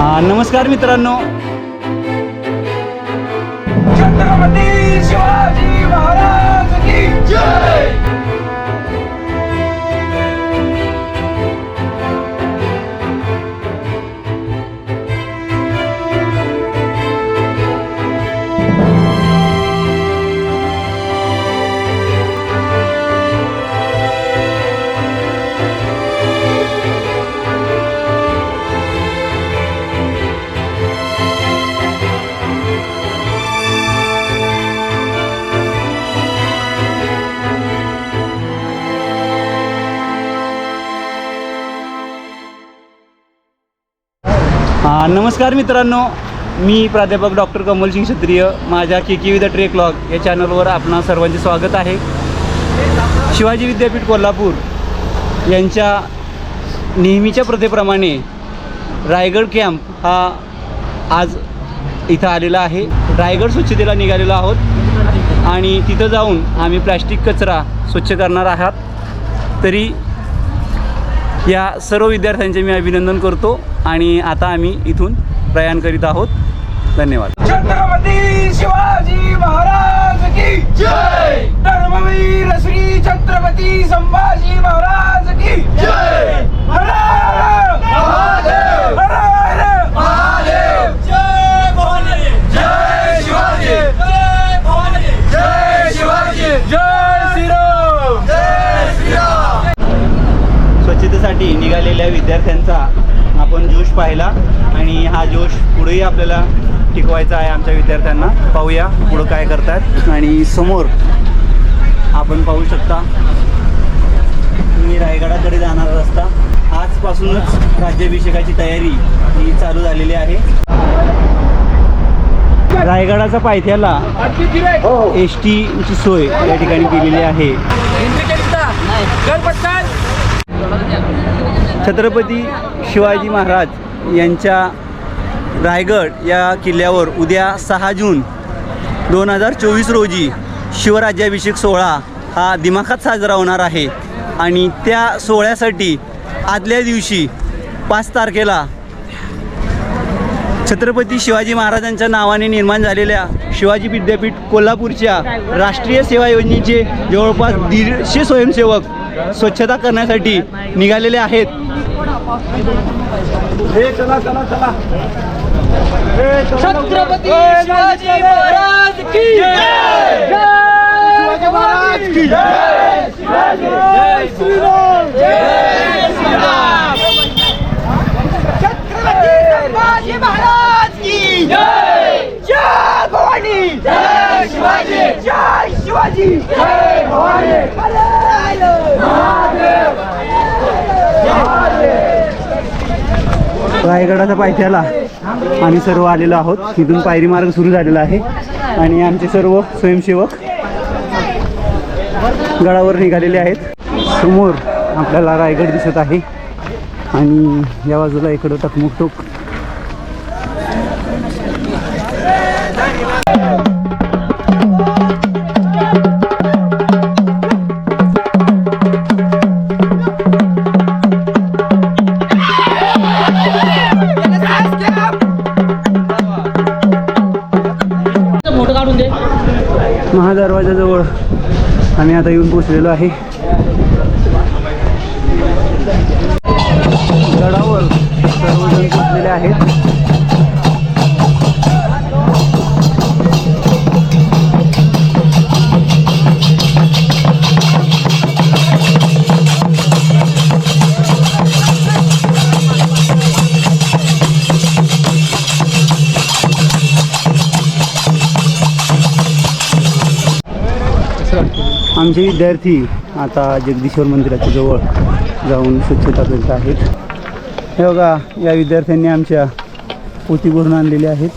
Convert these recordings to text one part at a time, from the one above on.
नमस्कार मित्रांनो. छत्रपती शिवाजी महाराज की जय! नमस्कार मित्रांनो. मी प्राध्यापक डॉक्टर कमलसिंग क्षत्रिय माझ्या K K with trek log या चॅनलवर आपणा सर्वांचे स्वागत आहे. शिवाजी विद्यापीठ कोल्हापूर यांच्या नेहमीच्या प्रथेप्रमाणे रायगड कॅम्प हा आज इथं आलेला आहे. रायगड स्वच्छतेला निघालेलो आहोत आणि तिथं जाऊन आम्ही प्लॅस्टिक कचरा स्वच्छ करणार आहात. तरी या सर्व विद्यार्थ्यांचे मी अभिनंदन करतो. आणि आता आम्ही इथून प्रयाण करीत आहोत. धन्यवाद. छत्रपती शिवाजी महाराज की जय! धर्मवीर श्री छत्रपती संभाजी महाराज की जय! हर हर महादेव हर हर महादेव! जय भवानी! जय शिवाजी! जय भवानी! जय शिवाजी! जय श्रीराम! जय श्रीराम! स्वच्छतेसाठी निघालेल्या विद्यार्थ्यांचा जोश पाहिला आणि हा जोश पुढेही आपल्याला टिकवायचा आहे आमच्या विद्यार्थ्यांना. पाहूया पुढं काय करतात आणि समोर आपण पाहू शकता मी रायगडाकडे जाणारा रस्ता. आजपासूनच राज्याभिषेकाची तयारी ही चालू झालेली आहे. रायगडाचा पायथ्याला एस टीची सोय या ठिकाणी केलेली आहे. छत्रपती शिवाजी महाराज यांच्या रायगड या किल्ल्यावर उद्या सहा जून दोन हजार चोवीस रोजी शिवराज्याभिषेक सोहळा हा दिमाखात साजरा होणार आहे. आणि त्या सोहळ्यासाठी आदल्या दिवशी पाच तारखेला छत्रपती शिवाजी महाराजांच्या नावाने निर्माण झालेल्या शिवाजी विद्यापीठ कोल्हापूरच्या राष्ट्रीय सेवा योजनेचे जवळपास दीडशे स्वयंसेवक स्वच्छता करण्यासाठी निघालेले आहेत. छत्रपती शिवाजी महाराज की जय. शिवाजी महाराज की जय. शिवाजी जय श्रीराम. जय श्रीराम छत्रपती संभाजी महाराज की जय. जय भवानी. जय शिवाजी. जय शिवाजी. जय भवानी. महादेव. रायगडाचा पायथ्याला आम्ही सर्व आलेलो आहोत. तिथून पायरी मार्ग सुरू झालेला आहे. आणि आमचे सर्व स्वयंसेवक गडावर निघालेले आहेत. समोर आपल्याला रायगड दिसत आहे. आणि या बाजूला इकडं टकमुकटोक महादरवाजाजवळ आम्ही आता येऊन पोचलेलो आहे. गडावर सर्वजण पोचलेले आहेत. आमचे विद्यार्थी आता जगदीश्वर मंदिराच्या जवळ जाऊन स्वच्छता करीत आहेत. हे बघा या विद्यार्थ्यांनी आमच्या पोती भरून आणलेली आहेत.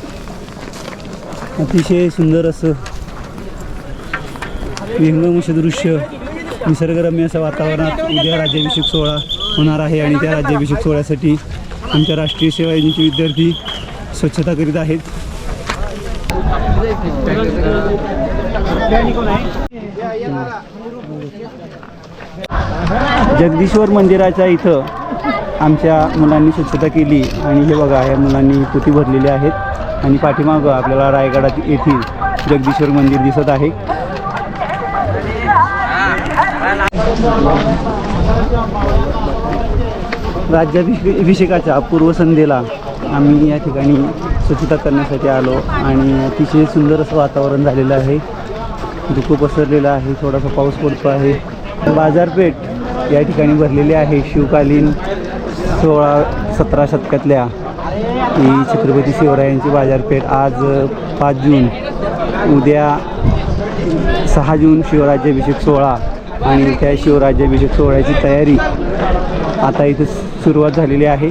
अतिशय सुंदर असं विहंगम दृश्य निसर्गरम्य असं वातावरणात उद्या राज्याभिषेक सोहळा होणार आहे आणि त्या राज्याभिषेक सोहळ्यासाठी आमच्या राष्ट्रीय सेवा योजनेचे विद्यार्थी स्वच्छता करीत आहेत. जगदीश्वर मंदिराच्या इथं आमच्या मुलांनी स्वच्छता केली आणि हे बघा या मुलांनी पोती भरलेली आहेत. आणि पाठीमागं आपल्याला रायगडात येथील जगदीश्वर मंदिर दिसत आहे. राज्याभिषेकाच्या पूर्वसंध्येला आम्ही या ठिकाणी स्वच्छता करण्यासाठी आलो आणि अतिशय सुंदर असं वातावरण झालेलं आहे. धुकं पसरलेलं आहे थोडासा पाऊस पडतो आहे. बाजारपेठ या ठिकाणी भरलेली आहे. शिवकालीन सोळा सतरा शतकातल्या ही छत्रपती शिवरायांची बाजारपेठ. आज पाच जून उद्या सहा जून शिवराज्याभिषेक सोहळा आणि त्या शिवराज्याभिषेक सोहळ्याची तयारी आता इथं सुरुवात झालेली आहे.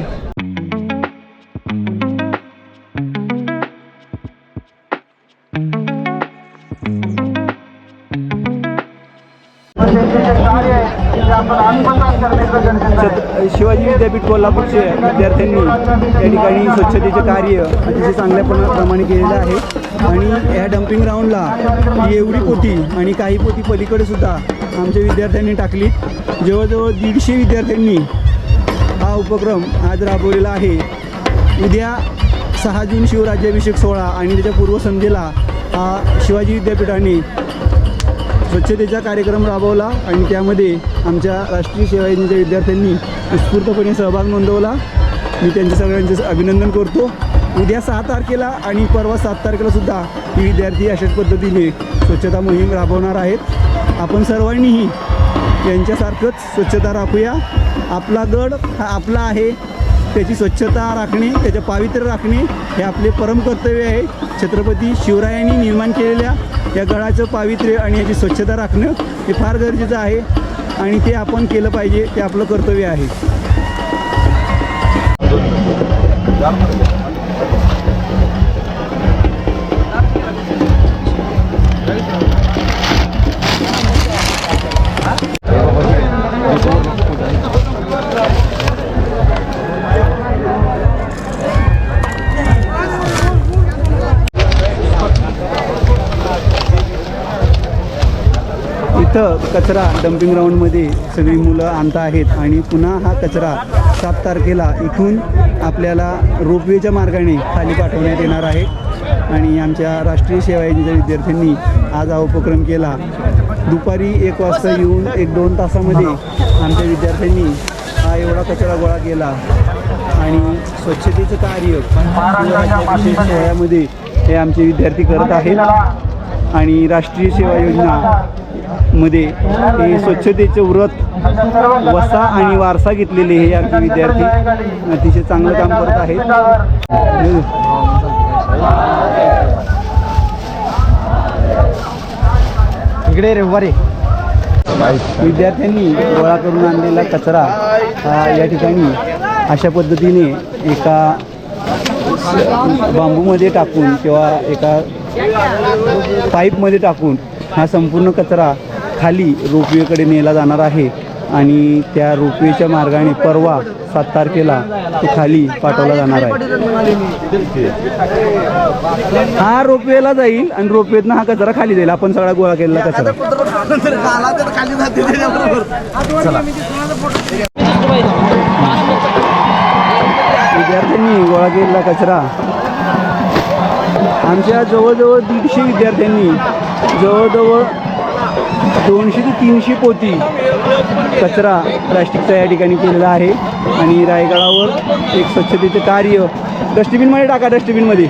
कोल्हापूरचे विद्यार्थ्यांनी या ठिकाणी स्वच्छतेचे कार्य अतिशय चांगल्या प्रमाणे केलेलं आहे. आणि या डम्पिंग ग्राउंडला एवढी पोती आणि काही पोती पलीकडे सुद्धा आमच्या विद्यार्थ्यांनी टाकली जवळजवळ दीडशे विद्यार्थ्यांनी हा उपक्रम आज राबवलेला आहे. उद्या सहा जून शिवराज्याभिषेक सोहळा आणि त्याच्या पूर्वसंध्येला हा शिवाजी विद्यापीठाने स्वच्छतेचा कार्यक्रम राबवला आणि त्यामध्ये आमच्या राष्ट्रीय सेवा योजनेच्या विद्यार्थ्यांनी उत्स्फूर्तपणे सहभाग नोंदवला. मी त्यांच्या सगळ्यांचे अभिनंदन करतो. उद्या सहा तारखेला आणि परवा सात तारखेला सुद्धा ही विद्यार्थी अशाच पद्धतीने स्वच्छता मोहीम राबवणार आहेत. आपण सर्वांनीही यांच्यासारखंच स्वच्छता राखूया. आपला गड हा आपला आहे. त्याची स्वच्छता राखणे त्याचे पावित्र्य राखणे हे आपले परम कर्तव्य आहे. छत्रपती शिवरायांनी निर्माण केलेल्या या गडाचं पावित्र्य आणि याची स्वच्छता राखणं हे फार गरजेचं आहे आणि ते आपण केलं पाहिजे ते आपलं कर्तव्य आहे. इथं कचरा डम्पिंग ग्राउंडमध्ये सगळी मुलं आणत आहेत आणि पुन्हा हा कचरा सात तारखेला इथून आपल्याला रोपवेच्या मार्गाने खाली पाठवण्यात येणार आहे. आणि आमच्या राष्ट्रीय सेवा योजनेच्या विद्यार्थ्यांनी आज हा उपक्रम केला. दुपारी एक वाजता येऊन एक दोन तासामध्ये आमच्या विद्यार्थ्यांनी हा एवढा कचरा गोळा केला. आणि स्वच्छतेचं कार्य शिवराज्याभिषेक सोहळ्यामध्ये हे आमचे विद्यार्थी करत आहेत. आणि राष्ट्रीय सेवा योजना मध्ये हे स्वच्छतेचे व्रत वसा आणि वारसा घेतलेले हे आमचे विद्यार्थी अतिशय चांगलं काम करत आहेत. इकडे रे बरे विद्यार्थ्यांनी गोळा करून आणलेला कचरा हा या ठिकाणी अशा पद्धतीने एका बांबूमध्ये टाकून किंवा एका पाईपमध्ये टाकून हा संपूर्ण कचरा खाली रोपवेकडे नेला जाणार आहे आणि त्या रोपवेच्या मार्गाने परवा सात तारखेला तो खाली पाठवला जाणार आहे. हा रोपवेला जाईल आणि रोपवेतनं हा कचरा खाली जाईल. आपण सगळा गोळा केलेला कचरा. विद्यार्थ्यांनी गोळा केलेला कचरा. आमच्या जवळजवळ दीडशे विद्यार्थ्यांनी जवळजवळ दोनशे ते तीनशे पोती कचरा प्लॅस्टिकचा या ठिकाणी केलेला आहे. आणि रायगडावर एक स्वच्छतेचं कार्य डस्टबिनमध्ये टाका डस्टबिनमध्ये.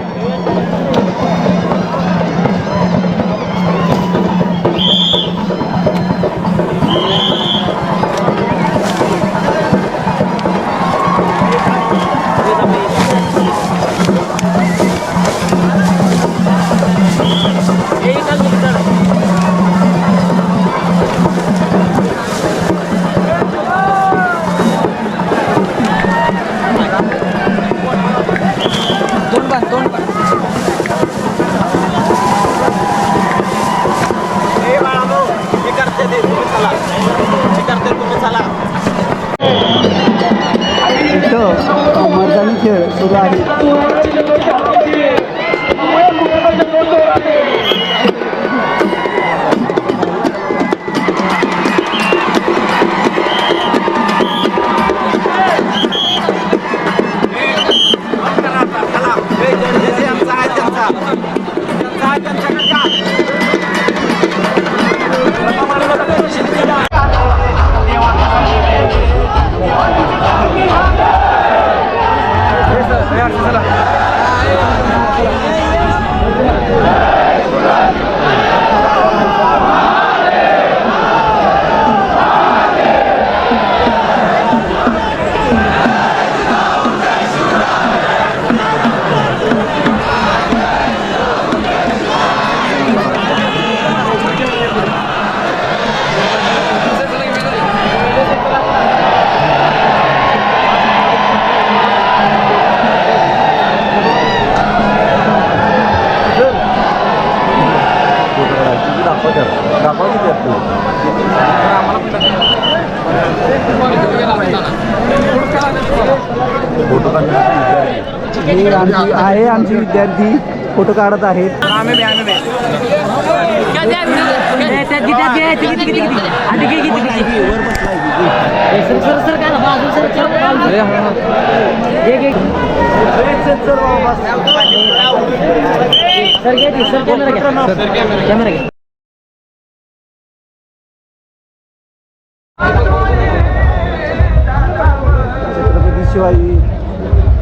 विद्यार्थी फ़ोटो काढत आहेत. छत्रपती शिवाजी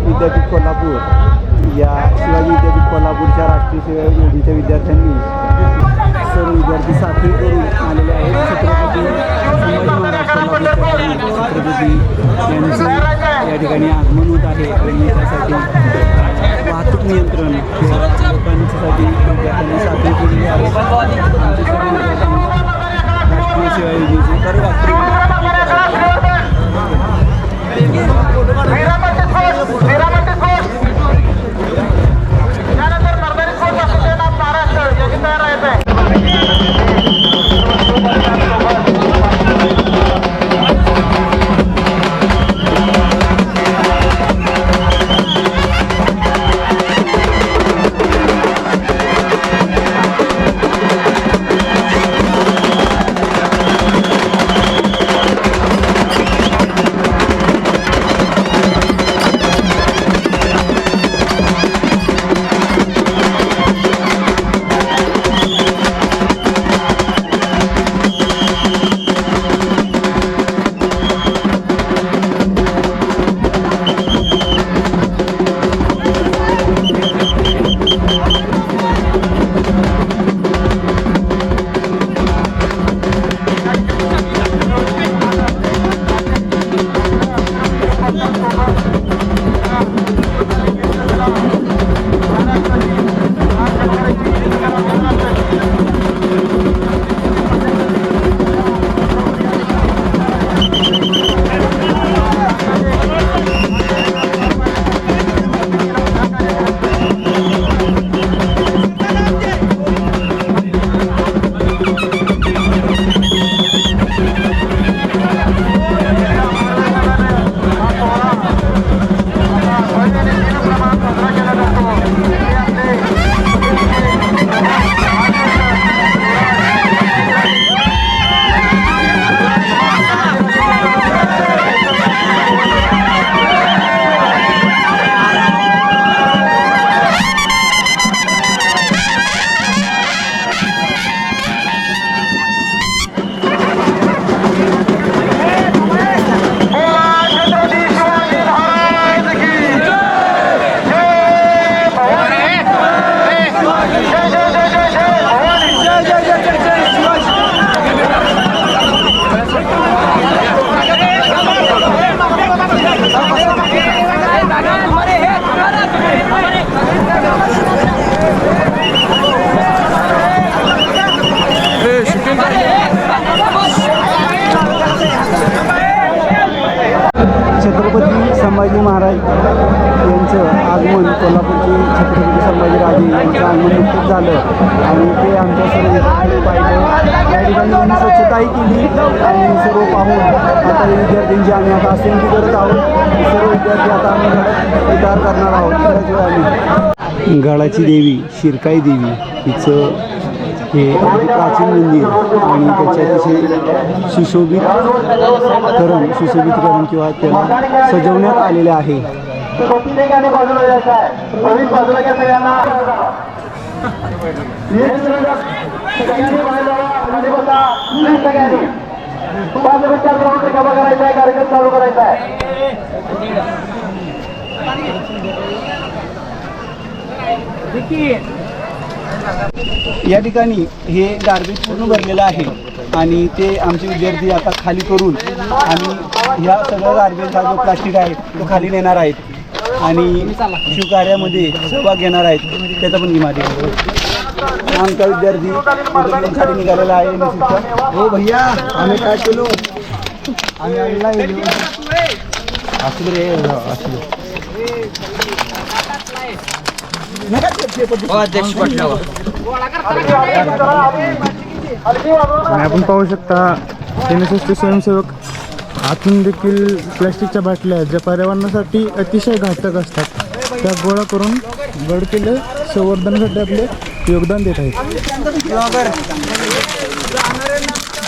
विद्यापीठ कोल्हापूर. या शिवाजी विद्यापीठ कोल्हापूरच्या राष्ट्रीय सेवा योजनेच्या विद्यार्थ्यांनी सर्व विद्यार्थी साखळी करून आलेले आहेत. छत्रपती संभाजी महाराज छत्रपती यांचं या ठिकाणी आगमन होत आहे आणि त्यासाठी वाहतूक नियंत्रण किंवा लोकांसाठी विद्यार्थ्यांनी साखळी केलेली आहे. विद्यार्थ्यांची आम्ही आता असेंब्ली करत आहोत. सर्व विद्यार्थी आता आम्ही उतार करणार आहोत. थोड्याच वेळाने गडाची देवी शिरकाई देवी हिचं हे अगदी प्राचीन मंदिर आणि त्याचे अतिशय सुशोभितकरण सुशोभितकरण किंवा त्याला सजवण्यात आलेले आहे. सगळ्यांना पाच रिकामा करायचा आहे कार्यक्रम चालू करायचा आहे या ठिकाणी हे गार्बेज पूर्ण भरलेलं आहे आणि ते आमचे विद्यार्थी आता खाली करून आणि ह्या सगळ्या गार्बेज हा जो प्लास्टिक आहे तो खाली नेणार आहेत. आणि शिवकार्यामध्ये सहभाग घेणार आहेत. त्याचा पण इमारती आमचा विद्यार्थी खाली निघालेला आहे NSS चा. हो भैया आम्ही काय केलो? आम्ही आणला असू रे, असू आणि आपण पाहू शकता एन एस एसचे स्वयंसेवक आतून देखील प्लॅस्टिकच्या बाटल्या ज्या पर्यावरणासाठी अतिशय घातक असतात त्या गोळा करून गड किल्ले संवर्धनासाठी आपले योगदान देत आहेत.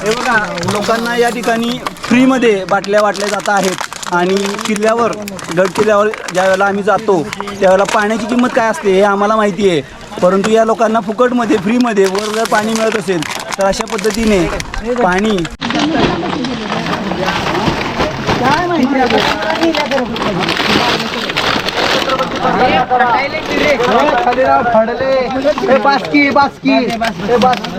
हे बघा लोकांना या ठिकाणी फ्रीमध्ये बाटल्या वाटल्या जात आहेत आणि किल्ल्यावर गड किल्ल्यावर ज्या वेळेला आम्ही जातो त्यावेळेला पाण्याची किंमत काय असते हे आम्हाला माहिती आहे. परंतु या लोकांना फुकटमध्ये फ्रीमध्ये वर जर पाणी मिळत असेल तर अशा पद्धतीने पाणी हे बासकी बासकी. हे बासकी.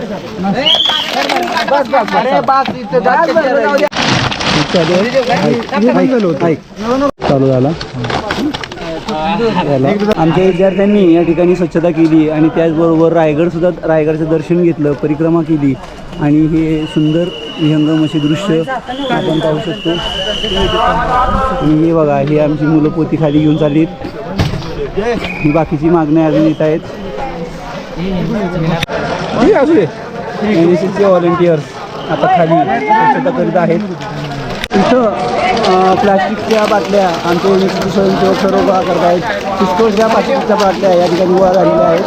बस बस अरे बास इथे चालू झाला. आमच्या विद्यार्थ्यांनी या ठिकाणी स्वच्छता केली आणि त्याचबरोबर रायगड सुद्धा रायगडचं दर्शन घेतलं परिक्रमा केली. आणि हे सुंदर विहंगम असे दृश्य आपण पाहू शकतो. आणि हे बघा हे आमची मुलं पोती खाली घेऊन चाललीत. ही बाकीची मागण्या अजून येत आहेत. एन एस एसचे व्हॉलेंटियर्स आता खाली स्वच्छता करीत आहेत. अ, प्लास्टिकच्या बाटल्या आमचे एन एस स्वयंसेवक सर्व गोळा करत आहेत. पुष्कळशा प्लास्टिकच्या बाटल्या या ठिकाणी गोळा झालेल्या आहेत.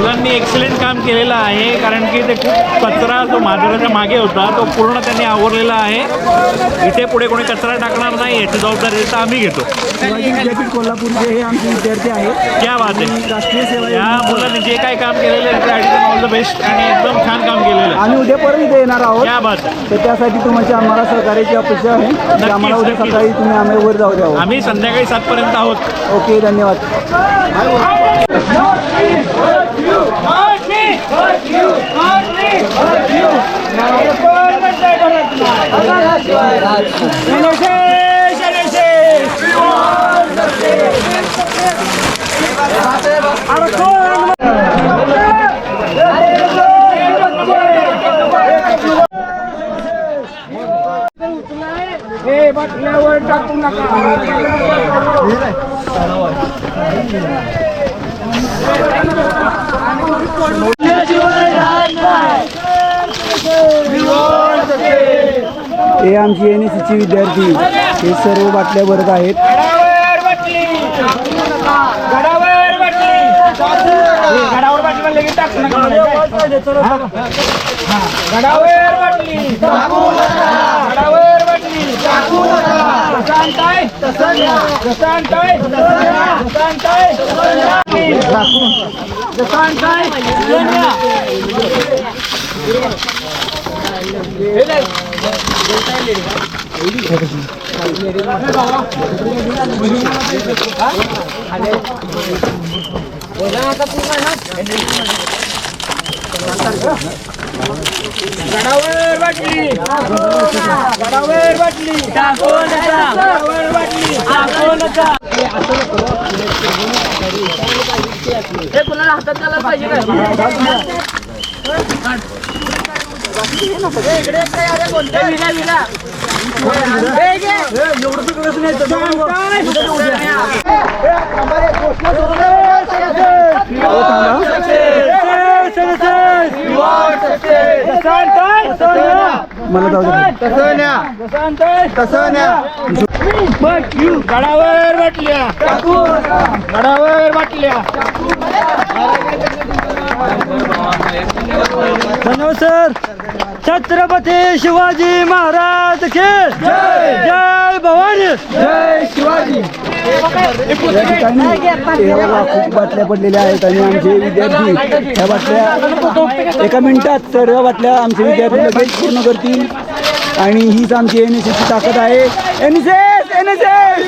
मुलांनी एक्सलेंट काम केलेलं आहे कारण की ते खूप कचरा जो माजराच्या मागे होता तो पूर्ण त्यांनी आवरलेला आहे. इथे पुढे कोणी कचरा टाकणार नाही याची जबाबदारी तर आम्ही घेतो. शिवाजी विद्यापीठ कोल्हापूरचे हे आमचे विद्यार्थी आहेत क्या बात आहे. राष्ट्रीय सेवा या मुलांनी जे काही काम केलेलं आहे त्यासाठी ऑल द बेस्ट आणि एकदम छान काम केलेलं आहे. आम्ही उद्या परत इथे येणार आहोत. क्या बात आहे. तर त्यासाठी तुमच्या आम्हाला सहकार्याची अपेक्षा आहे. आम्हाला उद्या. सकाळी तुम्ही आम्ही वर जाऊ द्यावं आम्ही संध्याकाळी सातपर्यंत आहोत. ओके धन्यवाद. Yeah, but now we're talking about. हे आमची एन एस ची विद्यार्थी हे सर्व बाटल्या भरत आहेत. गडावर वाटली गडावर वाटली गडावर वाटली टाकू हे कुणाला हातात द्यायला पाहिजे मला जाऊ द्या गडावर वाटल्या गडावर वाटल्या धन्यवाद सर. छत्रपती शिवाजी महाराज के जय! जय भवानी! जय शिवाजी! या ठिकाणी तेरा खूप बाटल्या पडलेल्या आहेत आणि आमचे विद्यार्थी ह्या बाटल्या एका मिनिटात सर्व बाटल्या आमचे विद्यार्थी लगेच पूर्ण करतील. आणि हीच आमची एन एस ची ताकद आहे. N S S N S S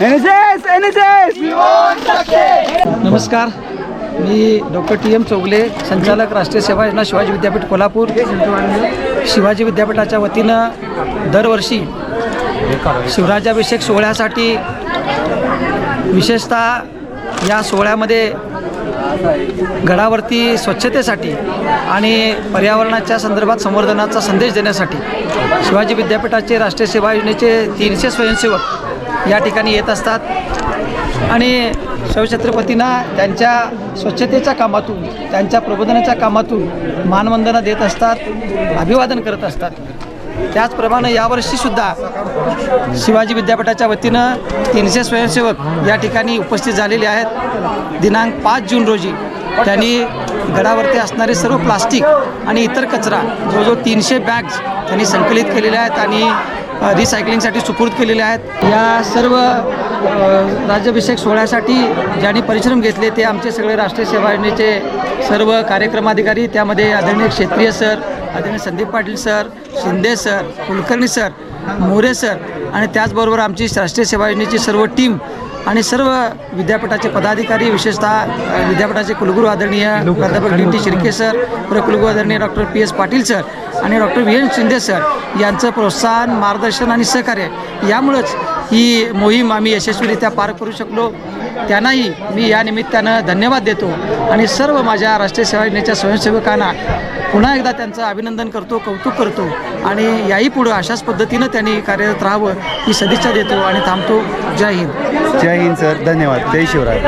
N S S N S S नमस्कार. मी डॉक्टर टी एम चौगले संचालक राष्ट्रीय सेवा योजना शिवाजी विद्यापीठ कोल्हापूर. शिवाजी विद्यापीठाच्या वतीनं दरवर्षी शिवराज्याभिषेक सोहळ्यासाठी विशेषतः या सोहळ्यामध्ये गडावरती स्वच्छतेसाठी आणि पर्यावरणाच्या संदर्भात संवर्धनाचा संदेश देण्यासाठी शिवाजी विद्यापीठाचे राष्ट्रीय सेवा योजनेचे तीनशे स्वयंसेवक या ठिकाणी येत असतात. आणि शिवछत्रपतींना त्यांच्या स्वच्छतेच्या कामातून त्यांच्या प्रबोधनाच्या कामातून मानवंदना देत असतात अभिवादन करत असतात. त्याचप्रमाणे यावर्षीसुद्धा शिवाजी विद्यापीठाच्या वतीनं तीनशे स्वयंसेवक या ठिकाणी उपस्थित झालेले आहेत. दिनांक पाच जून रोजी त्यांनी गडावरती असणारे सर्व प्लास्टिक आणि इतर कचरा जवळजवळ तीनशे बॅग्स त्यांनी संकलित केलेल्या आहेत आणि रिसायकलिंगसाठी सुपूर्द केलेले आहेत. या सर्व राज्याभिषेक सोहळ्यासाठी ज्यांनी परिश्रम घेतले ते आमचे सगळे राष्ट्रीय सेवा योजनेचे सर्व कार्यक्रमाधिकारी त्यामध्ये आदरणीय क्षेत्रीय सर आदरणीय Sandeep Patil sir Shinde sir Kulkarni sir More sir आणि त्याचबरोबर आमची राष्ट्रीय सेवा योजनेची सर्व टीम आणि सर्व विद्यापीठाचे पदाधिकारी विशेषतः विद्यापीठाचे कुलगुरू आदरणीय प्राध्यापक डी टी शिर्के सर कुलगुरू आदरणीय doctor P S Patil sir आणि doctor V N Shinde sir यांचं प्रोत्साहन मार्गदर्शन आणि सहकार्य यामुळंच ही मोहीम आम्ही यशस्वीरित्या पार करू शकलो. त्यांनाही मी या निमित्तानं धन्यवाद देतो आणि सर्व माझ्या राष्ट्रीय सेवा योजनेच्या स्वयंसेवकांना पुन्हा एकदा त्यांचं अभिनंदन करतो कौतुक करतो आणि याही पुढं अशाच पद्धतीनं त्यांनी कार्यरत राहावं ही सदिच्छा देतो आणि थांबतो. जय हिंद. जय हिंद सर. धन्यवाद. जय शिवराय.